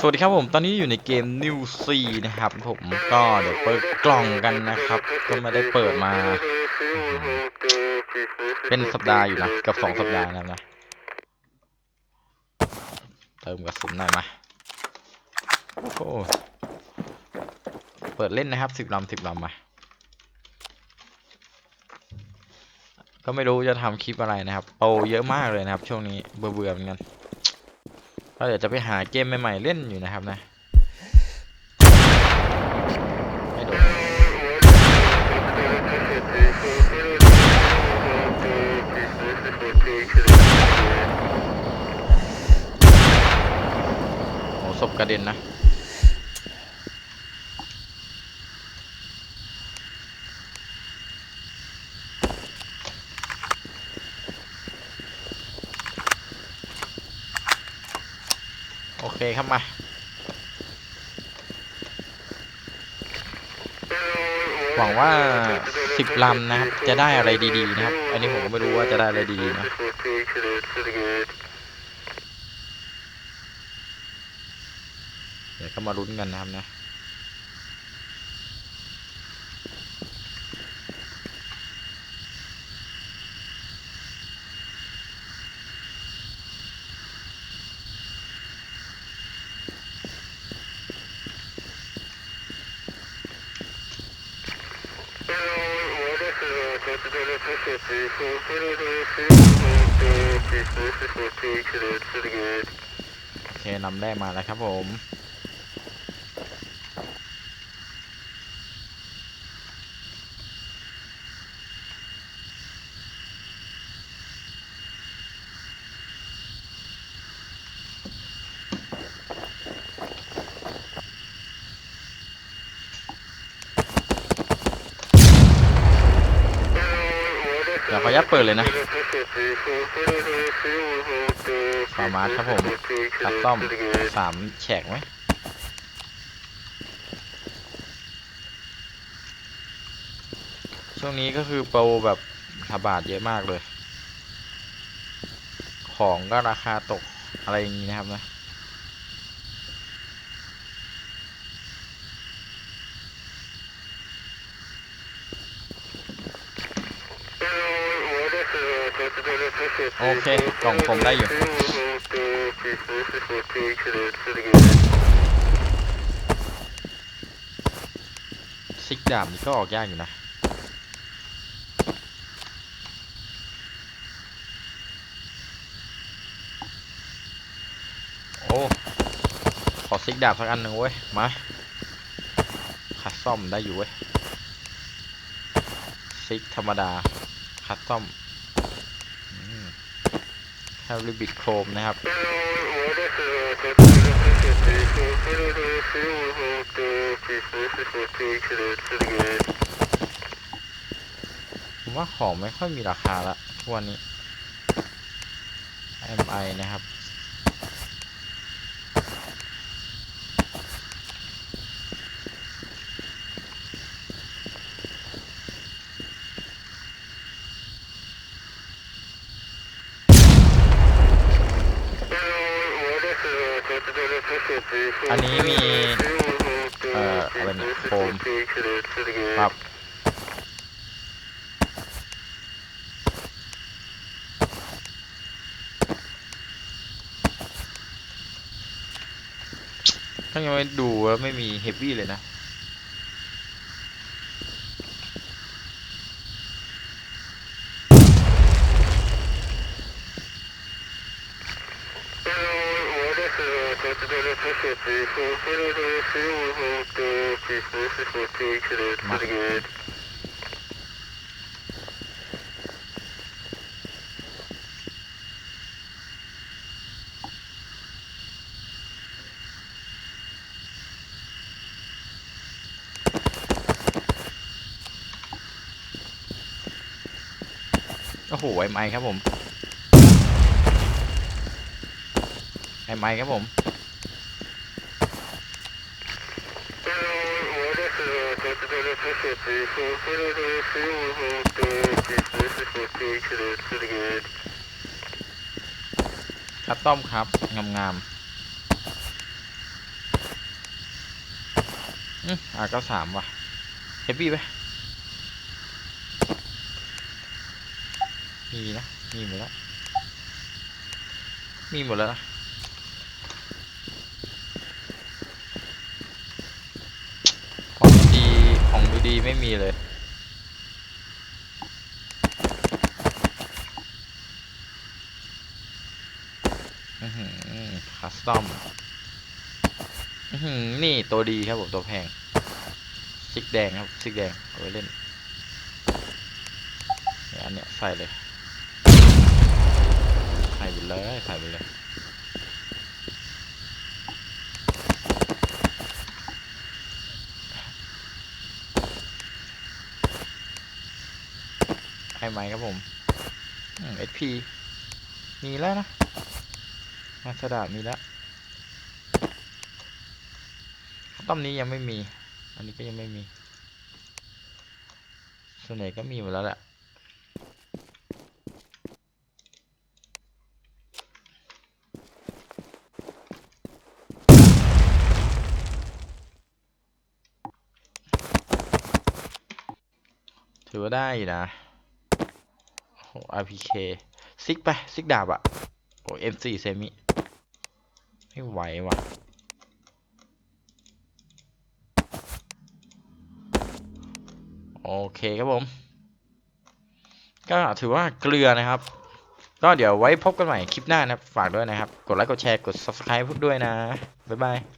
สวัสดีครับผม ตอนนี้อยู่ในเกม New C นะครับ ผมก็เดี๋ยวเปิดกล่องกันนะครับ ก็ไม่ได้เปิดมา เป็นสัปดาห์อยู่นะกับสองสัปดาห์แล้วนะเติมกระสุนหน่อยมาโอ้โหเปิดเล่นนะครับสิบลำสิบลำมาก็ไม่รู้จะทำคลิปอะไรนะครับโปเยอะมากเลยนะครับ ช่วงนี้เบื่อเบื่อเหมือนกัน ก็เดี๋ยวจะไปหาเกมใหม่ๆเล่นอยู่นะครับนะโดนโอ้ศพกระเด็นนะ เคครับมาหวังว่าสิบลำนะครับ จะได้อะไรดีๆนะครับ อันนี้ผมก็ไม่รู้ว่าจะได้อะไรดีๆนะเดี๋ยวก็มาลุ้นกันนะครับนะ โอเคนำแรกมาแล้วครับผม เดี๋ยวขออนุญาตเปิดเลยนะฟาร์มาสครับผมตัดต้อมสามแฉกไหมช่วงนี้ก็คือโปรแบบระบาดเยอะมากเลย ของก็ราคาตกอะไรอย่างนี้นะครับนะ โอเค กล่องผมได้อยู่ ซิกดาบนี่ก็ออกยากอยู่นะ โอ้ ขอซิกดาบสักอันหนึ่งเว้ย มาคัสตอมได้อยู่เว้ย ซิกธรรมดา คัสตอม แฮร์ริบิดโครมนะครับผมว่าของไม่ค่อยมีราคาละทุกวันนี้ MI นะครับ อันนี้มี เอ่ออะไรนี่โฟมครับถ้ายังไม่ดูแล้วไม่มีเฮฟวี่เลยนะ โอ้โหไอ้ไมค์ครับผม ไอไมค์ครับผมคัสตอมครับ งามๆอืมอะก็สามว่ะเฮฟวี่ไปมีนะ มีหมดแล้ว มีหมดแล้วนะ ของดีของ ดีไม่มีเลย คัสตอมนี่ตัวดีครับผมตัวแพงซิกแดงครับซิกแดง เอาไว้เล่นอันเนี้ยใส่เลย ใส่ไปเลย ใส่ไปเลย ไหมครับผมอืม SP มีแล้วนะมาสดาบมีแล้วต้อมนี้ยังไม่มี อันนี้ก็ยังไม่มี ส่วนใหญ่ก็มีหมดแล้วแหละถือว่าได้อยู่นะ RPK ซิกไป ซิกดาบอะโอ้ M4 เซมิไม่ไหวว่ะโอเคครับผม ก็ถือว่าเกลือนะครับ ก็เดี๋ยวไว้พบกันใหม่คลิปหน้านะครับฝากด้วยนะครับ กดไลค์กดแชร์กด subscribe พวกด้วยนะ บ๊ายบาย